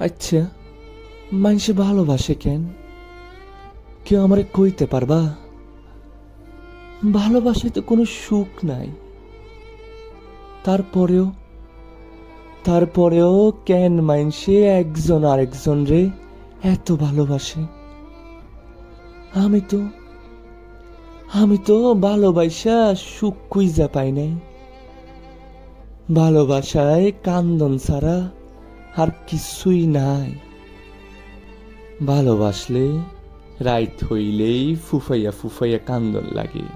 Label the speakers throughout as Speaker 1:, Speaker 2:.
Speaker 1: আচ্ছা মানুষে ভালোবাসে কেন? কেউ আমারে কইতে পারবা? ভালোবাসায় তো কোনো সুখ নাই। তারপরেও তারপরেও কেন মাইনসে একজন আরেকজন রে এত ভালোবাসে? আমি তো আমি তো ভালোবাসা সুখ কুইজা পাই নাই। ভালোবাসায় কান্দন ছাড়া আর কিছুই নাই। ভালোবাসলে রাইত হইলেই ফুফাইয়া ফুফাইয়া কান্দন লাগে।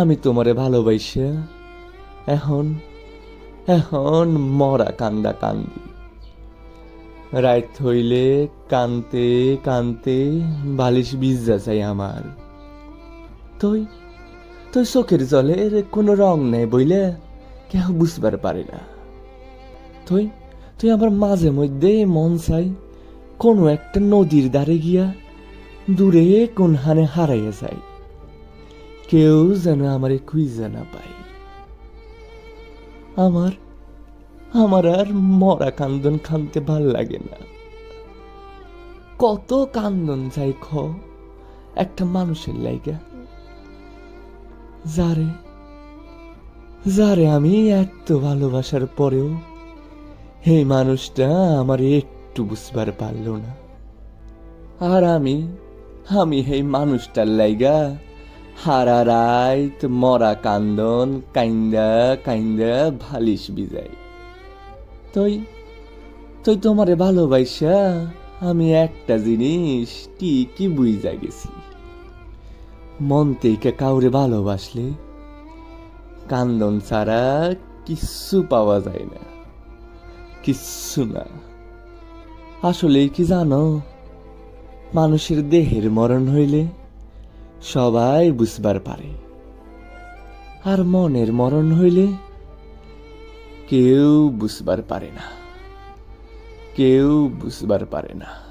Speaker 1: আমি তোমারে ভালোবাসা, এখন এখন মরা কান্দা কান্দি। রাইত হইলে কানতে কানতে বালিশ বিজা চাই আমার। তুই তুই চোখের জলের কোনো রং নেই বইলে কেউ বুঝবার পারে না। তুই তুই আমার মাঝে মধ্যে মন চাই কোনো একটা নদীর ধারে গিয়া দূরে কোন হানে হারাইয়া যায় কেউ যেন আমার খুঁজে না পাই আমার আমার আর মরা কান্দন খানতে ভালো লাগে না। কত কান্দন যাই খ একটা মানুষের লাইগা, যারে যারে আমি এত ভালোবাসার পরেও এই মানুষটা, আমার একটু বুঝবার পারল না। আর আমি আমি এই মানুষটার লাইগা, হারা রাইত, মরা কান্দন, কাইন্দা কাইন্দা ভালিস বিজাই। তুই তুই তোমারে ভালোবাসা আমি একটা জিনিস ঠিকই বুঝা গেছি। মন থেকে কাউরে ভালোবাসলে কান্দন ছাড়া কিচ্ছু পাওয়া যায় না। কিচ্ছু না। আসলে কি জানো? মানুষের দেহের মরণ হইলে সবাই বুঝবার পারে। আর মনের মরণ হইলে কেউ বুঝবার পারে না। কেউ বুঝবার পারে না।